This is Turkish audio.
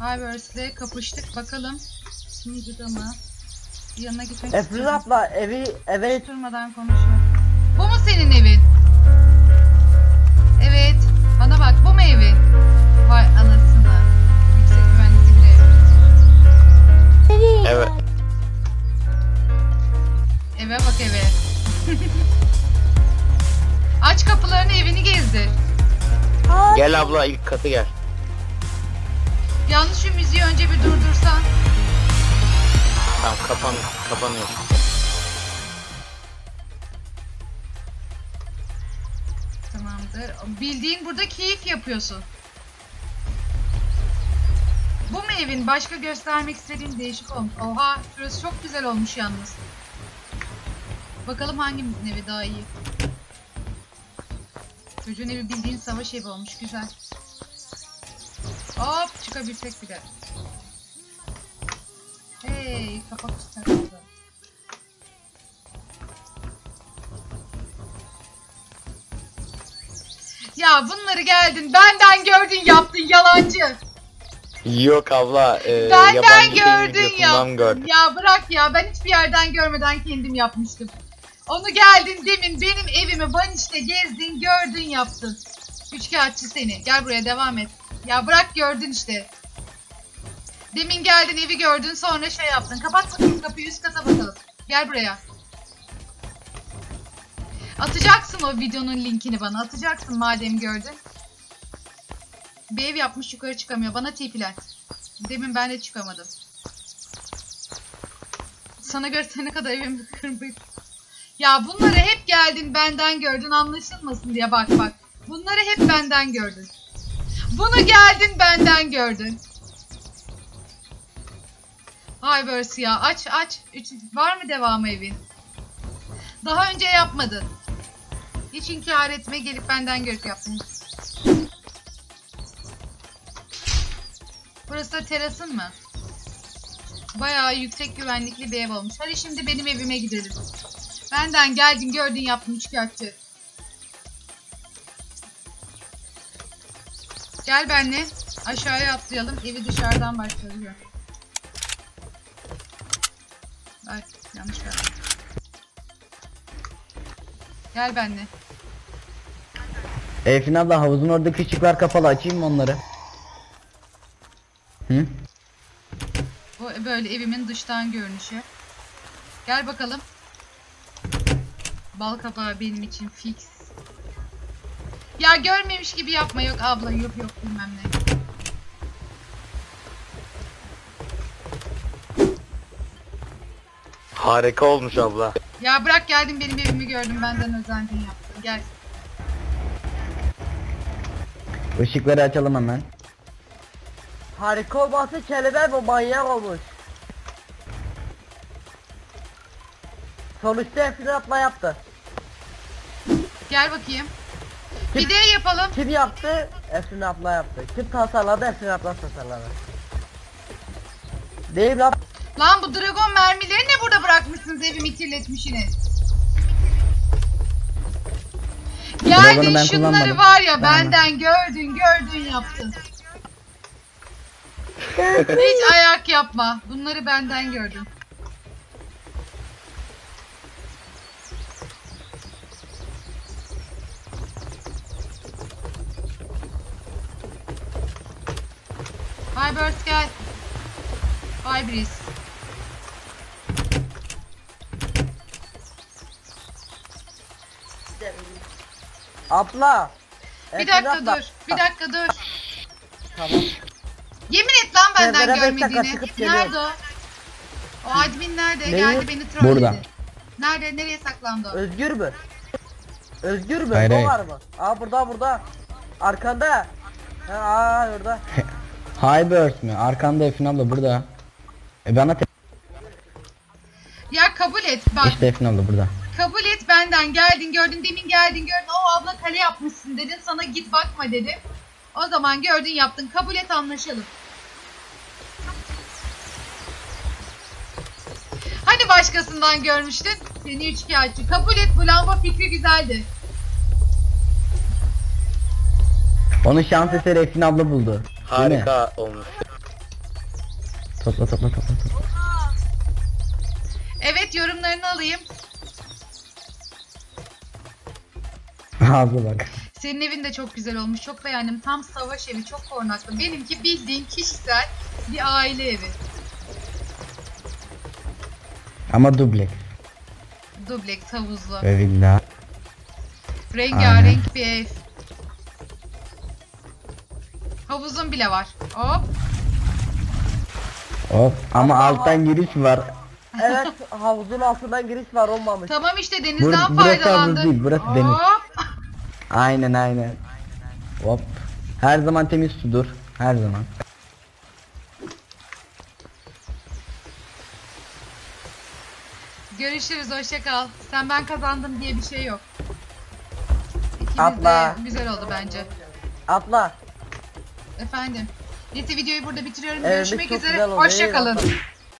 Hyverse'le kapıştık. Bakalım. Sunucuda mı? Yanına gitmek Efrin istiyorum. abla evi eve Durmadan konuşuyor. Bu mu senin evin? Evet. Bana bak bu mu evin? Vay anasını. Yüksek güvenlikli bir ev. Evet. Eve bak eve. Aç kapılarını evini gezdir. Gel abla ilk katı gel. Yalnız şu müziği önce bir durdursan. Tamam kapan kapanıyor. Tamamdır. Bildiğin burada keyif yapıyorsun. Bu mu evin? Başka göstermek istediğin değişik olmuş. Oha şurası çok güzel olmuş yalnız. Bakalım hangimizin evi daha iyi. Çocuğun evi bildiğin savaş evi olmuş. Güzel. Hop çıkabilsek bir de. Hey kapak çıkarttı. Ya bunları geldin benden gördün yaptın yalancı. Yok abla. E, Benden yabancı gördün videosundan ya. gördüm. Ya bırak ya ben hiçbir yerden görmeden kendim yapmıştım. Onu geldin demin benim evimi Baniş'te gezdin gördün yaptın. Üçkağıtçı seni. Gel buraya devam et. Ya bırak gördün işte. Demin geldin evi gördün sonra şey yaptın. Kapat bakayım kapıyı üst kata bakalım. Gel buraya. Atacaksın o videonun linkini bana. Atacaksın madem gördün. Bir ev yapmış yukarı çıkamıyor. Bana tipiler. Demin ben de çıkamadım. Sana gösterene kadar evimi kırmış. Ya bunları hep geldin benden gördün anlaşılmasın diye bak bak. Bunları hep benden gördün. Bunu geldin benden gördün. Hyverse ya aç aç. Üç, var mı devamı evin? Daha önce yapmadın. Hiç inkar etme gelip benden görüp yaptın. Burası da terasın mı? Bayağı yüksek güvenlikli bir ev olmuş. Hadi şimdi benim evime gidelim. Benden geldin gördün yaptın üçkağıtçı. Gel benle. Aşağıya atlayalım. Evi dışarıdan başlıyor. Bak yanlış verdim. Gel benle. Efrin abla havuzun oradaki ışıklar kapalı açayım mı onları? Hı? Bu böyle evimin dıştan görünüşü. Gel bakalım. Bal kabağı benim için fix. Ya görmemiş gibi yapma yok abla yok yok bilmem ne. Harika olmuş abla. Ya bırak geldin benim evimi gördün benden özendin yaptın gel. Işıkları açalım hemen. Harika olması kelime bu manyak olmuş. Sonuçta Efrin abla yaptı. Gel bakayım. De yapalım. Kim yaptı? Efrin abla yaptı. Kim tasarladı? Efrin abla tasarladı. Değil lan. Lan bu dragon mermileri ne burada bırakmışsınız evimi kirletmişsiniz. Geldin ben şunları kullanmadım. var ya benden gördün gördün yaptın. Hiç ayak yapma. Bunları benden gördün. Hi Birds gel. Hi Breeze. Abla. Bir dakika abla. dur. Bir dakika dur. Tamam. Yemin et lan benden dakika görmediğini. çıkıp geliyorum. Nerede o? O admin nerede? Neyi? Geldi beni trolledi. Burada. Nerede? Nereye saklandı o? Özgür mü? Özgür mü? Hayır, o hayır. var mı? Aa burada burada. Arkanda. Ha, aa orada. Hyburst mi? Arkanda Efrin abla burada. E bana Ya kabul et. Bak işte Efrin abla burada. kabul et benden geldin gördün demin geldin gördün o abla kale yapmışsın dedin sana git bakma dedim. O zaman gördün yaptın kabul et anlaşalım. Hani başkasından görmüştün? Seni üçkağıtçı. Kabul et bu lamba fikri güzeldi. Onu şans eseri Efrin abla buldu. Harika olmuş. Topla topla topla topla. Evet yorumlarını alayım. Ağzı bak. Senin evin de çok güzel olmuş. Çok beğendim. Tam savaş evi. Çok korunaklı. Benimki bildiğin kişisel bir aile evi. Ama dubleks Dubleks havuzlu. ve villa. Rengarenk bir ev. Havuzun bile var. Hop. Hop. Ama alttan giriş var. Evet havuzun altından giriş var olmamış. Tamam işte Bur- denizden burası havuz faydalandık. değil, burası deniz. Hop. Aynen aynen. Hop. Her zaman temiz sudur. Her zaman. Görüşürüz. Hoşça kal. Sen ben kazandım diye bir şey yok. İkimiz de Atla. güzel oldu bence. Atla. Efendim. Neyse videoyu burada bitiriyorum. Evet, Görüşmek üzere. güzel